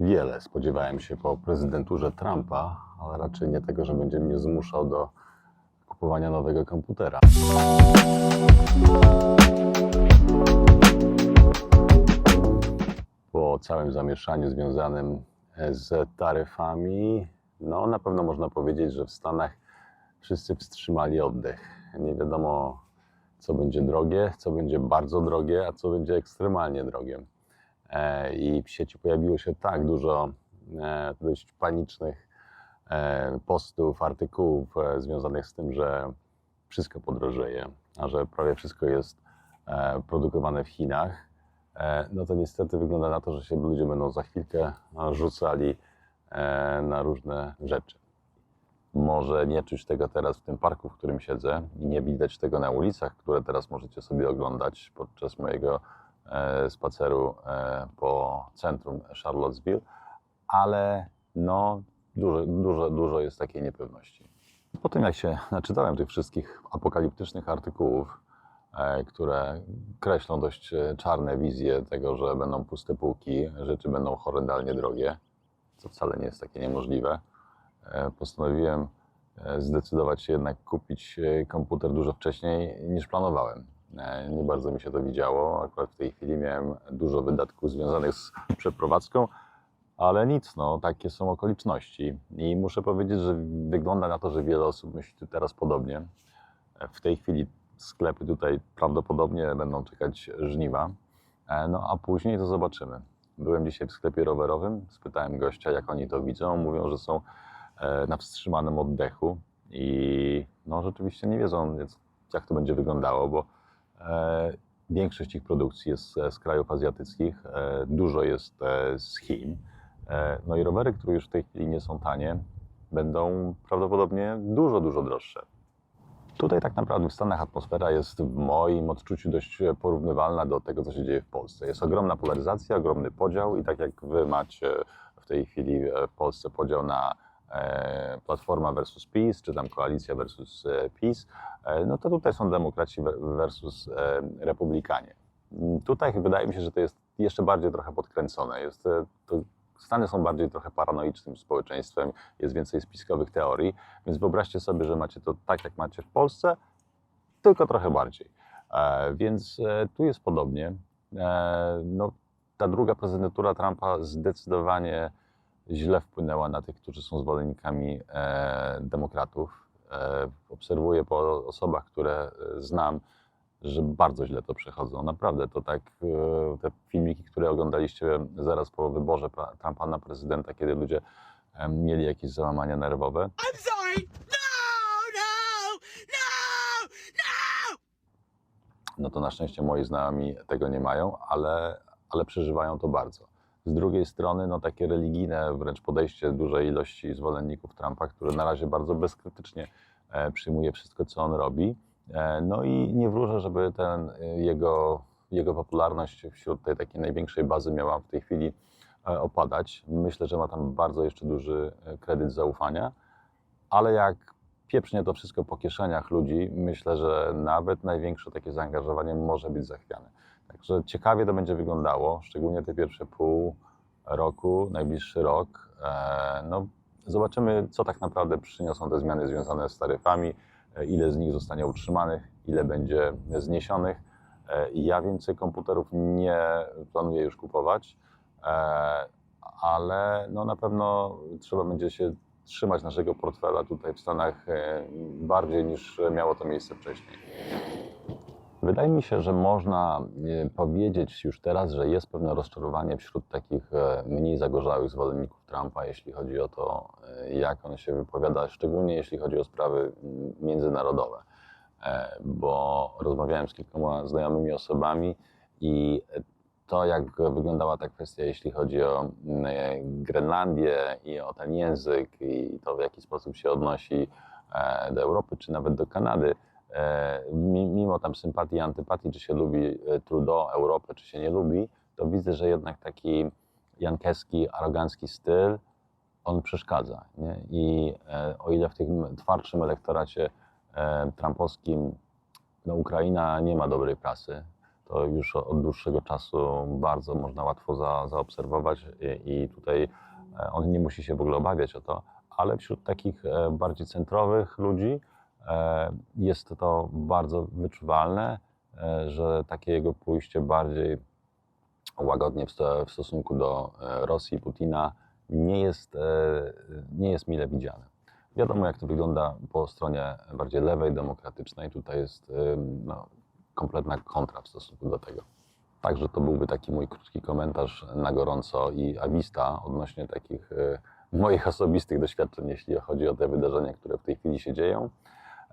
Wiele spodziewałem się po prezydenturze Trumpa, ale raczej nie tego, że będzie mnie zmuszał do kupowania nowego komputera. Po całym zamieszaniu związanym z taryfami, no na pewno można powiedzieć, że w Stanach wszyscy wstrzymali oddech. Nie wiadomo, co będzie drogie, co będzie bardzo drogie, a co będzie ekstremalnie drogie. E, I w sieci pojawiło się tak dużo e, dość panicznych e, postów, artykułów związanych z tym, że wszystko podrożeje, a że prawie wszystko jest produkowane w Chinach. No to niestety wygląda na to, że się ludzie będą za chwilkę rzucali na różne rzeczy. Może nie czuć tego teraz w tym parku, w którym siedzę i nie widać tego na ulicach, które teraz możecie sobie oglądać podczas mojego spaceru e, po centrum Charlottesville, ale no dużo, dużo, dużo jest takiej niepewności. Po tym jak się naczytałem tych wszystkich apokaliptycznych artykułów, e, które kreślą dość e, czarne wizje tego, że będą puste półki, rzeczy będą horrendalnie drogie, co wcale nie jest takie niemożliwe, e, postanowiłem e, zdecydować się jednak kupić e, komputer dużo wcześniej niż planowałem. E, Nie bardzo mi się to widziało. Akurat w tej chwili miałem dużo wydatków związanych z przeprowadzką, ale nic, no, takie są okoliczności. I muszę powiedzieć, że wygląda na to, że wiele osób myśli teraz podobnie. E, W tej chwili sklepy tutaj prawdopodobnie będą czekać żniwa, e, no a później to zobaczymy. Byłem dzisiaj w sklepie rowerowym, spytałem gościa, jak oni to widzą. Mówią, że są na wstrzymanym oddechu i no rzeczywiście nie wiedzą, jak to będzie wyglądało, bo większość ich produkcji jest e, z krajów azjatyckich, e, dużo jest e, z Chin. E, no i rowery, które już w tej chwili nie są tanie, będą prawdopodobnie dużo, dużo droższe. Tutaj tak naprawdę w Stanach atmosfera jest w moim odczuciu dość porównywalna do tego, co się dzieje w Polsce. Jest ogromna polaryzacja, ogromny podział i tak jak wy macie w tej chwili w Polsce podział na e, Platforma versus PiS, czy tam koalicja versus e, PiS, e, no to tutaj są demokraci ver- versus e, republikanie. Tutaj wydaje mi się, że to jest jeszcze bardziej trochę podkręcone. Jest, e, to Stany są bardziej trochę paranoicznym społeczeństwem, jest więcej spiskowych teorii, więc wyobraźcie sobie, że macie to tak, jak macie w Polsce, tylko trochę bardziej. E, więc e, tu jest podobnie. E, no, ta druga prezydentura Trumpa zdecydowanie źle wpłynęła na tych, którzy są zwolennikami e, demokratów. E, obserwuję po osobach, które e, znam, że bardzo źle to przechodzą. Naprawdę, to tak te filmiki, które oglądaliście zaraz po wyborze Trumpa na prezydenta, kiedy ludzie mieli jakieś załamania nerwowe, I'm sorry. No, no, no, no. no to na szczęście moi znajomi tego nie mają, ale, ale przeżywają to bardzo. Z drugiej strony, no takie religijne wręcz podejście dużej ilości zwolenników Trumpa, który na razie bardzo bezkrytycznie e, przyjmuje wszystko, co on robi. E, no i nie wróżę, żeby ten e, jego, jego popularność wśród tej takiej największej bazy miała w tej chwili opadać. Myślę, że ma tam bardzo jeszcze duży kredyt zaufania, ale jak pieprznie to wszystko po kieszeniach ludzi, myślę, że nawet największe takie zaangażowanie może być zachwiane. Także ciekawie to będzie wyglądało, szczególnie te pierwsze pół roku, najbliższy rok. E, No, zobaczymy, co tak naprawdę przyniosą te zmiany związane z taryfami, e, ile z nich zostanie utrzymanych, ile będzie zniesionych. E, Ja więcej komputerów nie planuję już kupować, ale no na pewno trzeba będzie się trzymać naszego portfela tutaj w Stanach bardziej niż miało to miejsce wcześniej. Wydaje mi się, że można e, powiedzieć już teraz, że jest pewne rozczarowanie wśród takich e, mniej zagorzałych zwolenników Trumpa, jeśli chodzi o to, e, jak on się wypowiada, szczególnie jeśli chodzi o sprawy międzynarodowe. Bo rozmawiałem z kilkoma znajomymi osobami i to, jak wyglądała ta kwestia, jeśli chodzi o Grenlandię i o ten język i to, w jaki sposób się odnosi do Europy, czy nawet do Kanady, mimo tam sympatii antypatii, czy się lubi e, Trudeau, Europę, czy się nie lubi, to widzę, że jednak taki jankeski, arogancki styl, on przeszkadza. Nie? I e, o ile w tym twardszym elektoracie e, trumpowskim no, Ukraina nie ma dobrej prasy, to już od dłuższego czasu bardzo można łatwo za, zaobserwować i, i tutaj e, on nie musi się w ogóle obawiać o to, ale wśród takich e, bardziej centrowych ludzi e, jest to bardzo wyczuwalne, e, że takie jego pójście bardziej łagodnie w, sto, w stosunku do e, Rosji, Putina nie jest, e, nie jest mile widziane. Wiadomo, jak to wygląda po stronie bardziej lewej, demokratycznej. Tutaj jest no, kompletna kontra w stosunku do tego. Także to byłby taki mój krótki komentarz na gorąco i awista odnośnie takich moich osobistych doświadczeń, jeśli chodzi o te wydarzenia, które w tej chwili się dzieją.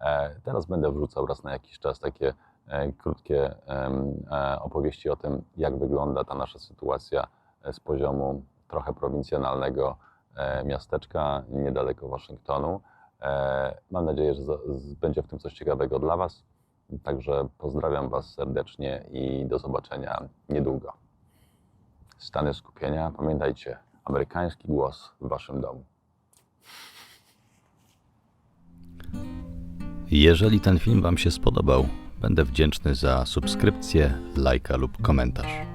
E, teraz będę wrzucał raz na jakiś czas takie e, krótkie e, opowieści o tym, jak wygląda ta nasza sytuacja z poziomu trochę prowincjonalnego miasteczka niedaleko Waszyngtonu. Mam nadzieję, że będzie w tym coś ciekawego dla Was. Także pozdrawiam Was serdecznie i do zobaczenia niedługo. Stany skupienia, pamiętajcie, amerykański głos w Waszym domu. Jeżeli ten film Wam się spodobał, będę wdzięczny za subskrypcję, lajka lub komentarz.